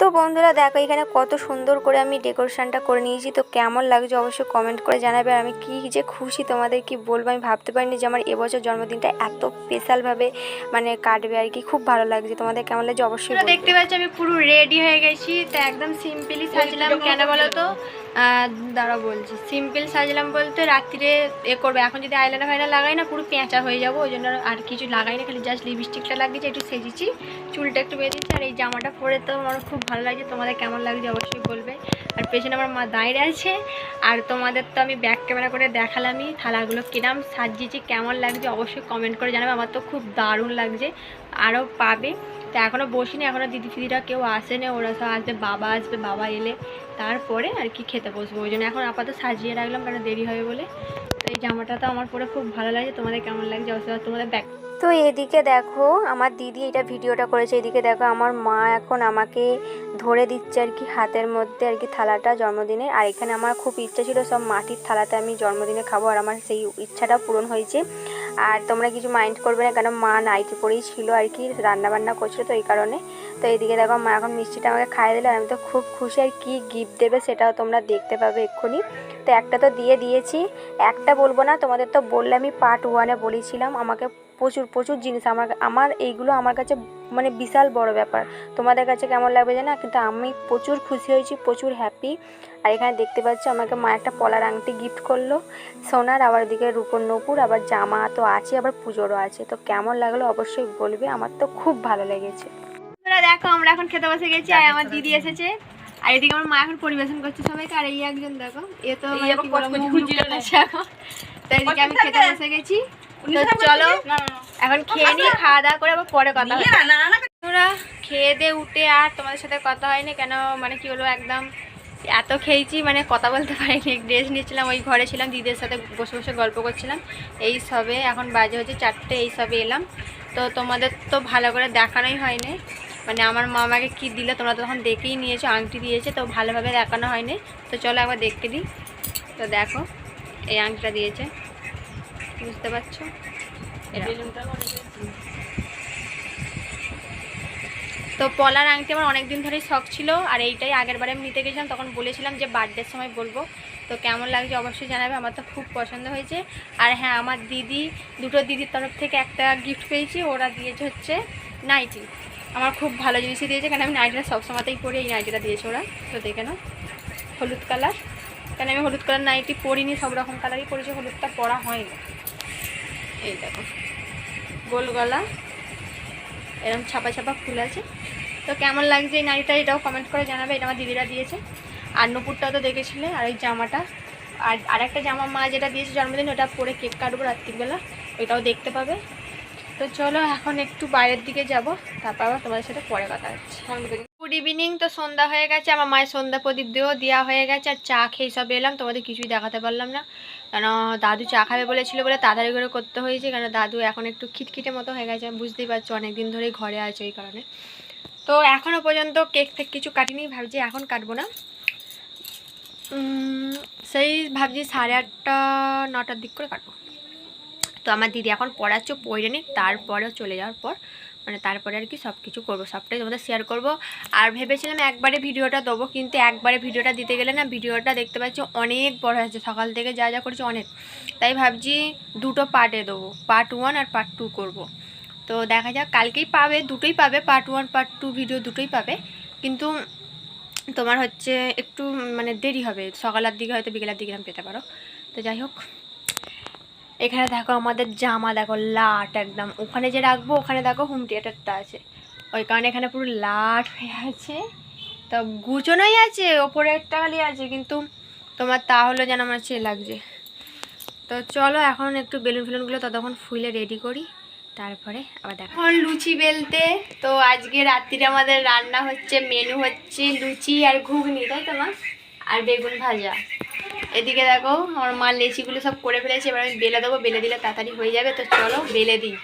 তো বন্ধুরা দেখো এখানে কত সুন্দর করে আমি ডেকোরেশনটা করে নিয়েছি। তো কেমন লাগছে অবশ্যই কমেন্ট করে জানাবে। আর আমি কি যে খুশি তোমাদের কি বলব আমি ভাবতে পারিনি যে আমার এবছর জন্মদিনটা এত স্পেশালভাবে মানে কাটবে আর কি। খুব ভালো লাগছে। তোমাদের কেমন লাগছে অবশ্যই দেখতে পাচ্ছি আমি পুরো রেডি হয়ে গেছি। তো একদম সিম্পলি সাজলাম। কেন বলো তো? দাঁড়া বলছি। সিম্পল সাজলাম বলতে রাত্রিরে এ করবে। এখন যদি আইলাইনার ফাইনার লাগাই না, পুরো পেঁচা হয়ে যাব। ওই জন্য আর কিছু লাগাই না, খালি জাস্ট লিপস্টিকটা লাগিয়েছি, একটু সেজেছি। চুলটা একটু বেঁধেছি, আর এই জামাটা পরে তো আমার খুব ভালো লাগছে। তোমাদের কেমন লাগছে অবশ্যই বলবে। আর পেছনে আমার মা দাঁড়িয়ে আছে। আর তোমাদের তো আমি ব্যাক ক্যামেরা করে দেখালামই। থালাগুলো কিরাম সাজিয়েছি, কেমন লাগছে অবশ্যই কমেন্ট করে জানাবে। আমার তো খুব দারুণ লাগছে। আরও পাবে। তো এখনও বসিনি এখনও দিদি ফিদিরা কেউ আসেনি, ওরা সব আসবে, বাবা আসবে, বাবা এলে। তারপরে আর কি খেতে বসবো, ওই জন্য এখন আপাতত সাজিয়ে রাখলাম কারণ দেরি হবে বলে। তো এই জামাটা তো আমার পরে খুব ভালো লাগছে তোমাদের কেমন লাগছে? অবশ্যই তোমাদের ব্যাক তো এদিকে দেখো, আমার দিদি এটা ভিডিওটা করেছে, এদিকে দেখো আমার মা এখন আমাকে ধরে দিচ্ছে আর কি হাতের মধ্যে আর কি থালাটা জন্মদিনের। আর এখানে আমার খুব ইচ্ছা ছিল সব মাটির থালাতে আমি জন্মদিনে খাব, আর আমার সেই ইচ্ছাটা পূরণ হয়েছে। আর তোমরা কিছু মাইন্ড করবে না, কেন মা নাইটি পরেই ছিল আর কি রান্না বান্না করছিল তো এই কারণে। তো এইদিকে দেখো, মা এখন মিষ্টিটা আমাকে খাইয়ে দিলে, আমি তো খুব খুশি, আর কী গিফট দেবে সেটাও তোমরা দেখতে পাবে এক্ষুনি। তো একটা তো দিয়ে দিয়েছি, একটা বলব না, তোমাদের তো বললে আমি পার্ট ওয়ানে বলেছিলাম, আমাকে প্রচুর প্রচুর জিনিস। আমার আমার এইগুলো আমার কাছে মানে বিশাল বড় ব্যাপার। তোমাদের কাছে কেমন লাগবে জানা? কিন্তু আমি প্রচুর খুশি হয়েছি প্রচুর হ্যাপি আর এখানে দেখতে পাচ্ছ আমাকে মা একটা পলার আংটি গিফট করল। সোনার আবার দিকে রূপর নপুর আবার জামা তো আছে আবার পুজোরও আছে। তো কেমন লাগল অবশ্যই বলবে আমার তো খুব ভালো লেগেছে। দেখো আমরা এখন খেতে বসে গেছি আর আমার দিদি এসেছে। আর এদিকে আমার মা এখন পরিবেশন করছে সবাইকে আর এই একজন দেখো এ তো মানে কি বলব, মুখ লুকিয়ে আছে এখন। তো এদিকে আমি খেতে বসে গেছি। চলো এখন খেয়ে নিই খাওয়া দাওয়া করে আবার পরে কথা খেয়ে দিয়ে উঠে আর তোমাদের সাথে কথা হয়নি কেন? মানে কি বলব একদম এত খেয়েছি মানে কথা বলতে পারিনি। ড্রেস নিয়েছিলাম ওই ঘরে ছিলাম দিদির সাথে বসে বসে গল্প করছিলাম। এই সবে এখন বাজে হচ্ছে চারটে এই সবে এলাম। তো তোমাদের তো ভালো করে দেখানোই হয়নি। মানে আমার মামাকে কি দিলে তোমরা তো তখন দেখেই নিয়েছো আংটি দিয়েছে তো ভালোভাবে দেখানো হয়নি। তো চলো একবার দেখতে দিই। তো দেখো এই আংটিটা দিয়েছে। বুঝতে পারছ? তো পলার আংটি আমার অনেক দিন ধরেই শখ ছিল, আর এইটাই আগের বারে আমি নিতে গেছিলাম, তখন বলেছিলাম যে বার্থডের সময় বলব। তো কেমন লাগছে অবশ্যই জানাবে, আমার তো খুব পছন্দ হয়েছে। আর হ্যাঁ আমার দিদি, দুটো দিদির তরফ থেকে একটা গিফট পেয়েছি, ওরা দিয়েছে হচ্ছে নাইটি। আমার খুব ভালো জিনিসই দিয়েছে কারণ আমি নাইটিটা সবসময়তেই পরি, এই নাইটিটা দিয়েছে ওরা। তো দেখে নাও, হলুদ কালার কারণ আমি হলুদ কালার নাইটি পরিনি, সব রকম কালারই পরেছি, হলুদটা পরা হয়নি। এই দেখো। গোল গলা। এরকম ছাপা ছাপা ফুল আছে। তো কেমন লাগছে এই নাড়িটা এটাও কমেন্ট করে জানাবে, এটা আমার দিদিরা দিয়েছে। আর নুপুরটাও তো দেখেছিলে, আর এই জামাটা। আর আরেকটা জামা মা যেটা দিয়েছে জন্মদিন, ওটা পরে কেক কাটবো রাত্রিবেলা, ওইটাও দেখতে পাবে। তো চলো এখন একটু বাইরের দিকে যাব, তারপর আবার তোমাদের সাথে পরে কথা হচ্ছে। Good evening. তো সন্ধ্যা হয়ে গেছে, আমার মায়ের সন্ধ্যা প্রদীপ দিয়েও দেওয়া হয়ে গেছে, আর চা খেয়ে সব এলাম, তোমাদের কিছুই দেখাতে পারলাম না। কেন, দাদু চা খাবে বলেছিল বলে তাড়াতাড়ি করে করতে হয়েছে, কেন দাদু এখন একটু খিটখিটে মতো হয়ে গেছে বুঝতেই পারছ অনেক দিন ধরেই ঘরে আছে ওই কারণে। তো এখনও পর্যন্ত কেক ফেক কিছু কাটিনি, ভাবছি এখন কাটবো না। সেই ভাবছি সাড়ে আটটা, নটার দিক করে কাটবো। তো আমার দিদি এখন পড়াচ্ছ, পড়ে নিক তারপরেও চলে যাওয়ার পর মানে তারপরে আর কি সব কিছু করব, সবটাই তোমাদের শেয়ার করব। আর ভেবেছিলাম একবারে ভিডিওটা দেবো, কিন্তু একবারে ভিডিওটা দিতে গেলে না ভিডিওটা দেখতে পাচ্ছি অনেক বড় হয়েছে সকাল থেকে যা যা করেছি অনেক। তাই ভাবছি দুটো পার্টে দেবো পার্ট ওয়ান আর পার্ট টু করব। তো দেখা যাক, কালকেই পাবে, দুটোই পাবে part one part two video দুটোই পাবে। কিন্তু তোমার হচ্ছে একটু মানে দেরি হবে, সকালের দিকে হয়তো বিকেলের দিকে আমি পেতে পারো। তো যাই হোক। এখানে দেখো আমাদের জামা, দেখো লাট একদম। ওখানে যে রাখব, ওখানে দেখো হোম থিয়েটারটা আছে। ওই কারণে এখানে পুরো লাট হয়ে আছে। তো গুছোনোই আছে, ওপরে একটা খালি আছে, কিন্তু তোমার তাহলে যেন আমার চেয়ে লাগছে। তো চলো এখন একটু বেলুন ফেলুনগুলো ততক্ষণ ফুলে রেডি করি, তারপরে আবার দেখা এখন লুচি বেলতে, তো আজকে রাত্রিরে আমাদের রান্না হচ্ছে মেনু হচ্ছে লুচি আর ঘুগনি, তাই তোমার আর বেগুন ভাজা। এদিকে দেখো, আমার মা লেচিগুলো সব করে ফেলেছে, এবার আমি বেলে দেবো, বেলে দিলে তাড়াতাড়ি হয়ে যাবে, তো চলো বেলে দিই।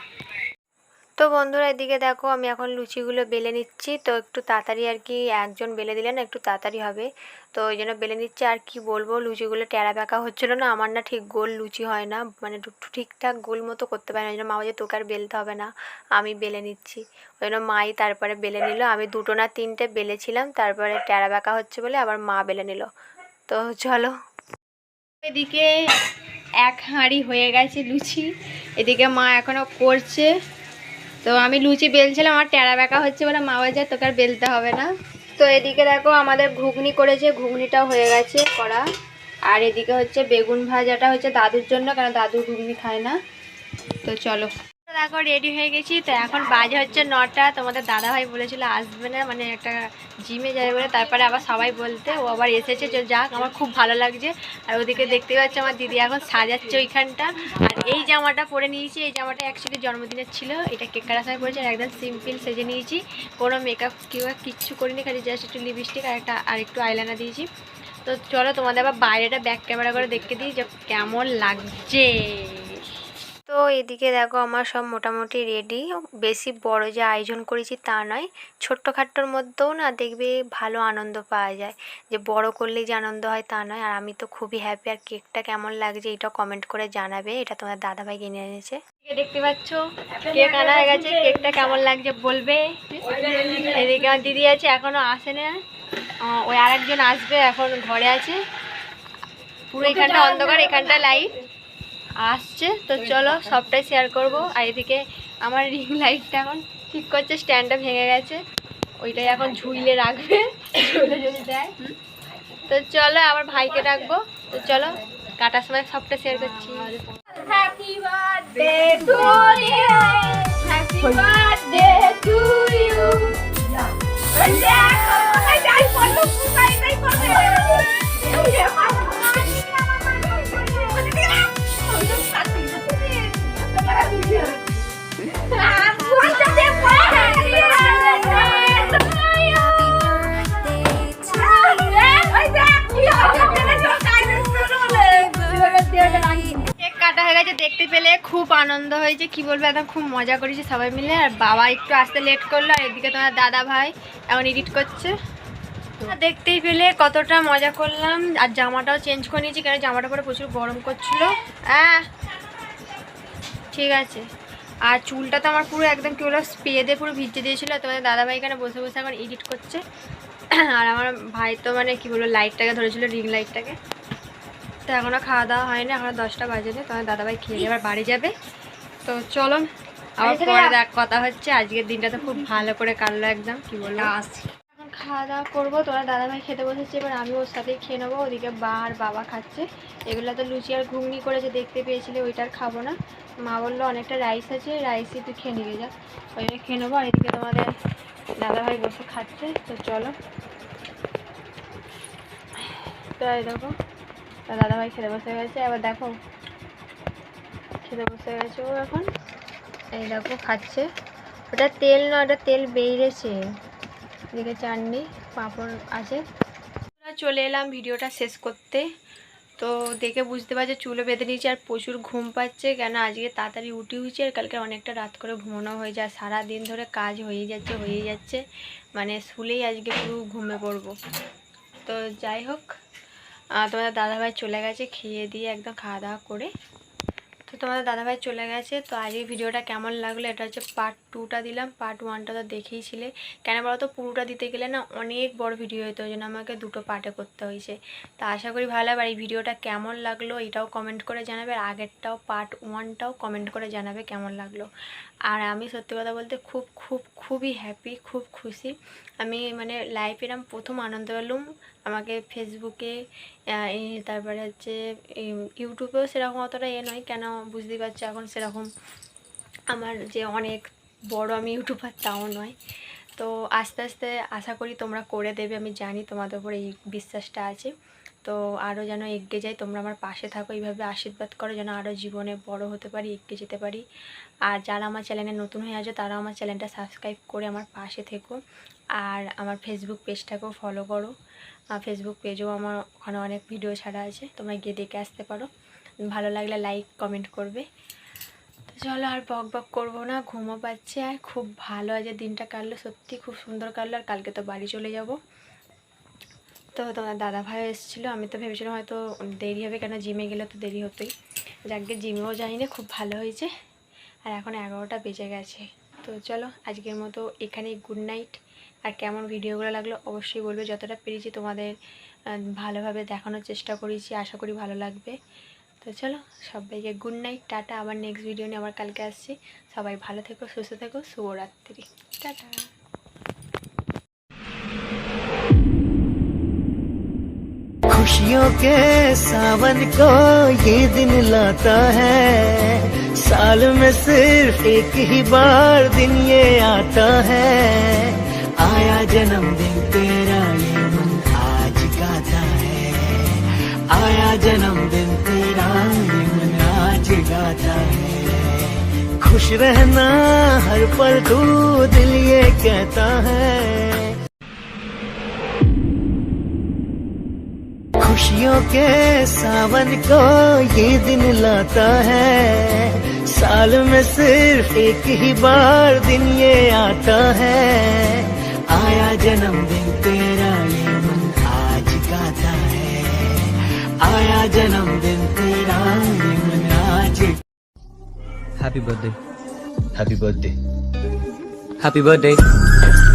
তো বন্ধুরা, এদিকে দেখো, আমি এখন লুচিগুলো বেলে নিচ্ছি, তো একটু তাড়াতাড়ি আর কি একজন বেলে দিলে না একটু তাড়াতাড়ি হবে। তো ওই জন্য বেলে নিচ্ছি, আর কি বলব, লুচিগুলো টেরা বেঁকা হচ্ছিল না, আমার না ঠিক গোল লুচি হয় না মানে ঠিকঠাক গোল মতো করতে পারি না, ওই জন্য মা বলছে, তোকে আর বেলতে হবে না, আমি বেলে নিচ্ছি। ওই জন্য মাই তারপরে বেলে নিল, আমি দুটো না তিনটে বেলেছিলাম, তারপরে টেরা বেঁকা হচ্ছে বলে আবার মা বেলে নিল। তো চলো এদিকে এক হাঁড়ি হয়ে গেছে লুচি, এদিকে মা এখনও করছে। তো আমি লুচি বেলছিলাম, আমার টেরা বেঁকা হচ্ছে বলে মা বলছে, তোকে আর বেলতে হবে না। তো এদিকে দেখো আমাদের ঘুগনি করেছে ঘুগনিটা হয়ে গেছে করা। আর এদিকে হচ্ছে বেগুন ভাজাটা হচ্ছে দাদুর জন্য কারণ দাদু ঘুগনি খায় না। তো চলো। দেখো রেডি হয়ে গেছি, তো এখন বাজে হচ্ছে নটা, তোমাদের দাদাভাই বলেছিল আসবে না মানে একটা জিমে যাবে বলে, তারপরে আবার সবাই বলতে, ও আবার এসেছে যে যাক, আমার খুব ভালো লাগছে। আর ওদিকে দেখতে পাচ্ছি আমার দিদি এখন সাজাচ্ছে ওইখানটা। আর এই জামাটা পরে নিয়েছি, এই জামাটা অ্যাকচুয়ালি জন্মদিনের ছিল, এটা কেক কাটার সময় পরেছি, আর একদম সিম্পল সেজে নিয়েছি। কোনো মেকআপ কেউ কিচ্ছু করিনি, খালি জাস্ট একটু লিপস্টিক আর একটা, আর একটু আইলাইনার দিয়েছি। তো চলো তোমাদের আবার বাইরেটা ব্যাক ক্যামেরা করে দেখতে দিই যে কেমন লাগছে। তো এদিকে দেখো আমার সব মোটামুটি রেডি বেশি বড় যে আয়োজন করেছি তা নয় ছোট্টখাট্টোর মধ্যেও না দেখবে ভালো আনন্দ পাওয়া যায়। যে বড় করলেই যে আনন্দ হয় তা নয়। আর আমি তো খুবই হ্যাপি আর কেকটা কেমন লাগছে এটা কমেন্ট করে জানাবে। এটা তোমার দাদাভাই কিনে এনেছে। এদিকে দেখতে পাচ্ছ কেক আনা হয়ে গেছে। কেকটা কেমন লাগছে বলবে। এদিকে আমার দিদি আছে এখনও আসে না। ওই আরেকজন আসবে এখন ঘরে আছে। পুরো এখানটা অন্ধকার এখানটা লাইট আসছে তো চলো সবটাই শেয়ার করব। আর এদিকে আমার রিং লাইটটা এখন ঠিক করছে স্ট্যান্ডটা ভেঙে গেছে। ওইটাই এখন ঝুইলে রাখবে ঝুইলে যদি দেয়। তো চলো আমার ভাইকে রাখব তো চলো কাটার সময় সবটা শেয়ার করছি। Happy birthday to you happy birthday! খুব আনন্দ হয়েছে কি বলব, একদম খুব মজা করেছি সবাই মিলে। আর বাবা একটু আসতে লেট করল, আর এদিকে তোমার দাদা ভাই এখন এডিট করছে। দেখতেই পেলে কতটা মজা করলাম। আর জামাটাও চেঞ্জ করে নিয়েছি, কেন জামাটা পরে প্রচুর গরম করছিল। হ্যাঁ ঠিক আছে। আর চুলটা তো আমার পুরো একদম কি বলো স্প্রে দিয়ে পুরো ভিজে দিয়েছিল। তোমাদের দাদাভাই এখানে বসে বসে এখন এডিট করছে। আর আমার ভাই তো মানে কি বলব লাইটটাকে ধরেছিল রিং লাইটটাকে তো এখনও খাওয়া দাওয়া হয়নি এখনও দশটা বাজেনি তোমার দাদাভাই খেয়ে এবার বাড়ি যাবে। তো চলো আবার পরে দেখ কথা হচ্ছে আজকের দিনটা তো খুব ভালো করে কাটলো একদম কি বলল এখন খাওয়া দাওয়া করব তোমার দাদাভাই খেতে বসেছে এবার আমি ওর সাথেই খেয়ে নেব ওদিকে বা আর বাবা খাচ্ছে। এগুলো তো লুচি আর ঘুগনি করেছে দেখতে পেয়েছিলে ওইটা আর খাব না। মা বলল অনেকটা রাইস আছে রাইসই তুই খেয়ে নিয়ে যা। ওই জন্য খেয়ে নেব আর এদিকে তোমাদের দাদাভাই বসে খাচ্ছে তো চলো। তো এই দেখো তা দাদাভাই খেতে বসে গেছে, এবার দেখো খেতে বসে গেছে ও এখন। এই দেখো খাচ্ছে। ওটা তেল না, ওটা তেল বেরিয়েছে। এদিকে চাটনি, পাঁপড় আছে। চলে এলাম ভিডিওটা শেষ করতে। তো দেখে বুঝতে পারছে, চুলো বেঁধে নিয়েছি আর প্রচুর ঘুম পাচ্ছে। কেন আজকে তাড়াতাড়ি উঠে হয়েছে আর কালকে অনেকটা রাত করে ঘুমানো হয়ে যায়। সারা দিন ধরে কাজ হয়ে যাচ্ছে হয়ে যাচ্ছে। মানে শুলেই আজকে পুরো ঘুমে পড়ব। তো যাই হোক তোমাদের দাদাভাই চলে গেছে খেয়ে দিয়ে একদম খাওয়া দাওয়া করে। তো তোমাদের দাদাভাই চলে গেছে, তো আজ এই ভিডিওটা কেমন লাগল এটা হচ্ছে পার্ট টুটা দিলাম পার্ট ওয়ানটা তো দেখেইছিলে। কেন বলো তো পুরোটা দিতে গেলে না অনেক বড় ভিডিও হতো ওই জন্য আমাকে দুটো পার্টে করতে হয়েছে তো আশা করি ভালো লাগবে আর এই ভিডিওটা কেমন লাগল এটাও কমেন্ট করে জানাবে, আর আগেরটাও পার্ট ওয়ানটাও কমেন্ট করে জানাবে কেমন লাগল। আর আমি সত্যি কথা বলতে খুব খুব, খুবই হ্যাপি খুব খুশি। আমি মানে লাইফ এরম প্রথম আনন্দ পেলাম আমাকে ফেসবুকে তারপরে হচ্ছে ইউটিউবেও সেরকম অতটা এ নয়। কেন বুঝতেই পারছ? এখন সেরকম আমার যে অনেক বড় আমি ইউটিউবার তাও নয়। তো আস্তে আস্তে আশা করি তোমরা করে দেবে। আমি জানি তোমাদের উপর এই বিশ্বাসটা আছে। তো আরও যেন এগিয়ে যাই, তোমরা আমার পাশে থাকো। এইভাবে আশীর্বাদ করো যেন আরও জীবনে বড় হতে পারি, এগিয়ে যেতে পারি। আর যারা আমার চ্যানেলে নতুন হয়ে আছে, তারাও আমার চ্যানেলটা সাবস্ক্রাইব করে আমার পাশে থেকো। আর আমার ফেসবুক পেজটাকেও ফলো করো। ফেসবুক পেজেও আমার ওখানে অনেক ভিডিও ছাড়া আছে। তোমরা গিয়ে দেখে আসতে পারো। ভালো লাগলে লাইক কমেন্ট করবে। তো চলো আর বক বক করব না ঘুমো পাচ্ছে আর খুব ভালো আছে দিনটা কাটলো, সত্যি খুব সুন্দর কাটলো আর কালকে তো বাড়ি চলে যাব। তো তোমার দাদা ভাই এসেছিল, আমি তো ভেবেছিলাম হয়তো দেরি হবে, কেন জিমে গেলে তো দেরি হতোই। যাকে জিমেও যাই না খুব ভালো হয়েছে। আর এখন এগারোটা বেজে গেছে। তো চলো আজকের মতো এখানেই গুড নাইট আর কেমন ভিডিওগুলো লাগল অবশ্যই বলবে। যতটা পেরেছি তোমাদের ভালোভাবে দেখানোর চেষ্টা করেছি, আশা করি ভালো লাগবে। তো চলো, সবাইকে গুড নাইট টাটা। আবার নেক্সট ভিডিও নিয়ে আবার কালকে আসছি। সবাই ভালো থেকো, সুস্থ থেকো। শুভরাত্রি। টাটা। खुशियों के सावन को ये दिन लाता है। साल में सिर्फ़ एक ही बार दिन ये आता है। आया जन्मदिन तेरा ये मन आज गाता है। आया जन्मदिन तेरा ये मन आज गाता है। खुश रहना हर पल तू दिल ये कहता है। खुशियों के सावन को ये दिन लाता है साल में सिर्फ़ एक ही बार दिन ये आता है आया जन्मदिन तेरा ये मन आज गाता है आया जन्मदिन तेरा ये मन आज Happy birthday. Happy birthday Happy birthday.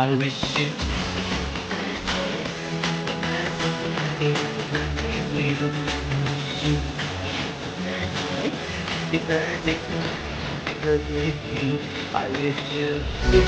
I wish you. I wish you